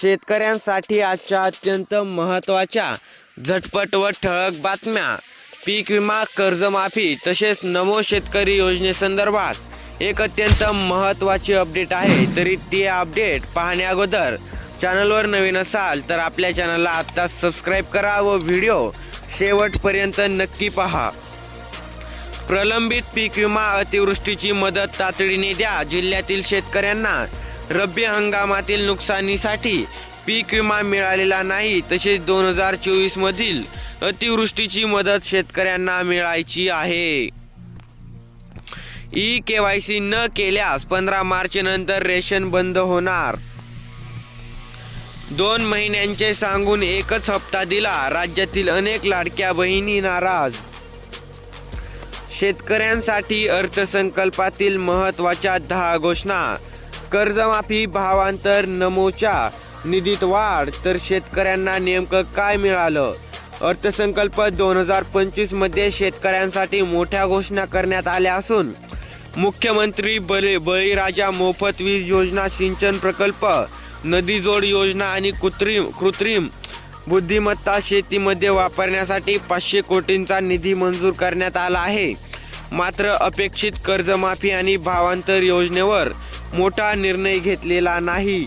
शेतकऱ्यांसाठी आजच्या अत्यंत महत्त्वाच्या झटपट व ठळक बातम्या. पीक विमा कर्जमाफी तसेच नमो शेतकरी योजनेसंदर्भात एक अत्यंत महत्त्वाची अपडेट आहे. तरी ती अपडेट पाहण्या अगोदर चॅनलवर नवीन असाल तर आपल्या चॅनलला आत्ताच सबस्क्राईब करा व व्हिडिओ शेवटपर्यंत नक्की पहा. प्रलंबित पीक विमा अतिवृष्टीची मदत तातडीने द्या. जिल्ह्यातील शेतकऱ्यांना रब्बी हंगामातील नुकसानीसाठी पीक विमा मिळालेला नाही तसेच दोन हजार चोवीस मधील अतिवृष्टीची मदत शेतकऱ्यांना मिळायची आहे. ई के वाय सी न केल्यास पंधरा मार्च नंतर रेशन बंद होणार. दोन महिन्यांचे सांगून एकच हप्ता दिला राज्यातील अनेक लाडक्या बहिणी नाराज. शेतकऱ्यांसाठी अर्थसंकल्पातील महत्त्वाच्या दहा घोषणा कर्जमाफी भावांतर नमोच्या निधीत वाढ तर शेतकऱ्यांना नेमकं काय मिळालं? अर्थसंकल्प दोन हजार पंचवीसमध्ये शेतकऱ्यांसाठी मोठ्या घोषणा करण्यात आल्या असून मुख्यमंत्री बळी बळीराजा मोफत वीज योजना सिंचन प्रकल्प नदी जोड योजना आणि कृत्रिम कृत्रिम बुद्धिमत्ता शेतीमध्ये वापरण्यासाठी पाचशे कोटींचा निधी मंजूर करण्यात आला आहे. मात्र अपेक्षित कर्जमाफी आणि भावांतर योजनेवर मोठा निर्णय घेतलेला नाही.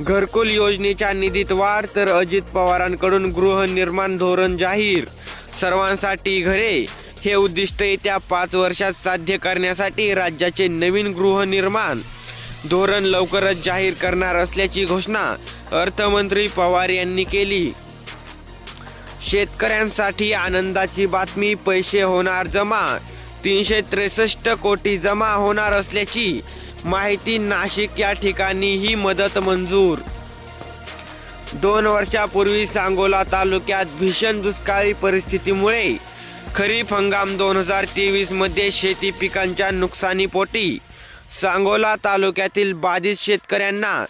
घरकुल योजनेच्या निधीत वाढ तर अजित पवारांकडून गृहनिर्माण धोरण जाहीर. सर्वांसाठी घरे हे उद्दिष्ट येत्या पाच वर्षात साध्य करण्यासाठी राज्याचे नवीन गृहनिर्माण धोरण लवकरच जाहीर करणार असल्याची घोषणा अर्थमंत्री पवार यांनी केली. शेतकऱ्यांसाठी आनंदाची बातमी पैसे होणार जमा. तीनशे त्रेसष्ट कोटी जमा होणार असल्याची माहिती नाशिक या ठिकाणी ही मदत मंजूर. दोन वर्षापूर्वी सांगोला तालुक्यात भीषण दुष्काळी परिस्थितीमुळे खरीप हंगाम दोन हजार तेवीसमध्ये शेती पिकांच्या नुकसानीपोटी सांगोला तालुक्यातील बाधित शेतकऱ्यांना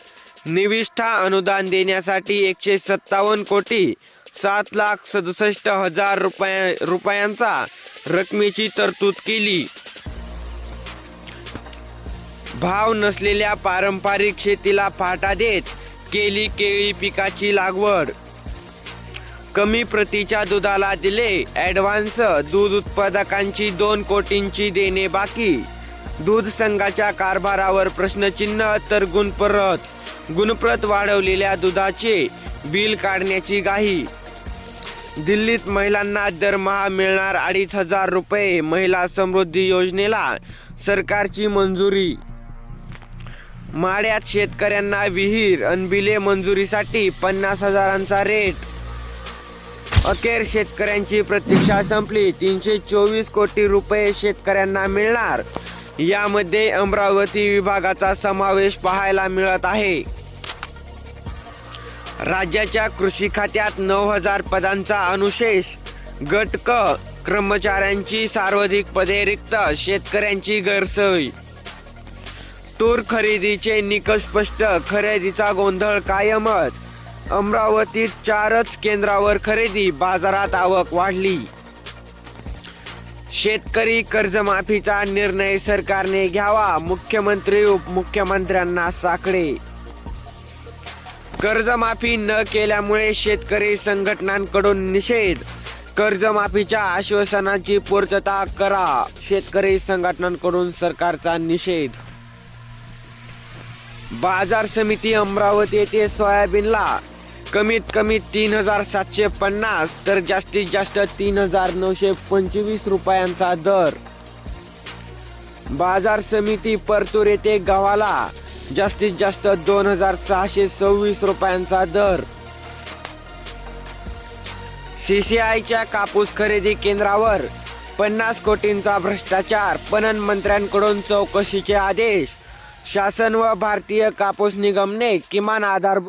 निविष्ठा अनुदान देण्यासाठी एकशे सत्तावन्न कोटी सात लाख सदुसष्ट हजार रुपया रुपयांचा रकमेची तरतूद केली. भाव नसलेल्या पारंपरिक शेतीला फाटा देत केली केळी पिकाची लागवड. कमी प्रतीच्या दुधाला दिले ॲडव्हान्स दूध उत्पादकांची दोन कोटींची देणे बाकी. दूध संघाच्या कारभारावर प्रश्नचिन्ह तर गुणपरत गुणप्रत वाढवलेल्या दुधाचे बिल काढण्याची गाही दिल्लीत महिलांना दरमहा मिळणार अडीच हजार रुपये महिला समृद्धी योजनेला सरकारची मंजुरी. माड्यात शेतकऱ्यांना विहीर अनबिले मंजुरीसाठी पन्नास हजारांचा रेट. अखेर शेतकऱ्यांची प्रतीक्षा संपली. तीनशे चोवीस कोटी रुपये शेतकऱ्यांना मिळणार. यामध्ये अमरावती विभागाचा समावेश पाहायला मिळत आहे. राज्याच्या कृषी खात्यात नऊ हजार पदांचा अनुशेष. गट क कर्मचाऱ्यांची सार्वधिक पदे रिक्त शेतकऱ्यांची गैरसोय. तूर खरेदीचे निकष स्पष्ट खरेदीचा गोंधळ कायमच. अमरावतीत चारच केंद्रावर खरेदी बाजारात आवक वाढली. शेतकरी कर्जमाफीचा निर्णय सरकारने घ्यावा मुख्यमंत्री उपमुख्यमंत्र्यांना साकडे. कर्जमाफी न केल्यामुळे शेतकरी संघटनांकडून निषेध. कर्जमाफीच्या आश्वासनाची पूर्तता करा शेतकरी संघटनांकडून सरकारचा निषेध. बाजार समिती अमरावती येथे सोयाबीनला कमीत कमी तीन हजार सातशे पन्नास तर जास्तीत जास्त तीन हजार नऊशे पंचवीस रुपयांचा दर. बाजार समिती परतूर येथे गव्हाला जास्तीत जास्त दोन हजार सहाशे सव्वीस रुपयांचा दर. सीसीआयच्या कापूस खरेदी केंद्रावर पन्नास कोटींचा भ्रष्टाचार पणन मंत्र्यांकडून चौकशीचे आदेश. शासन व भारतीय कापूस निगमने किमान आधारभूत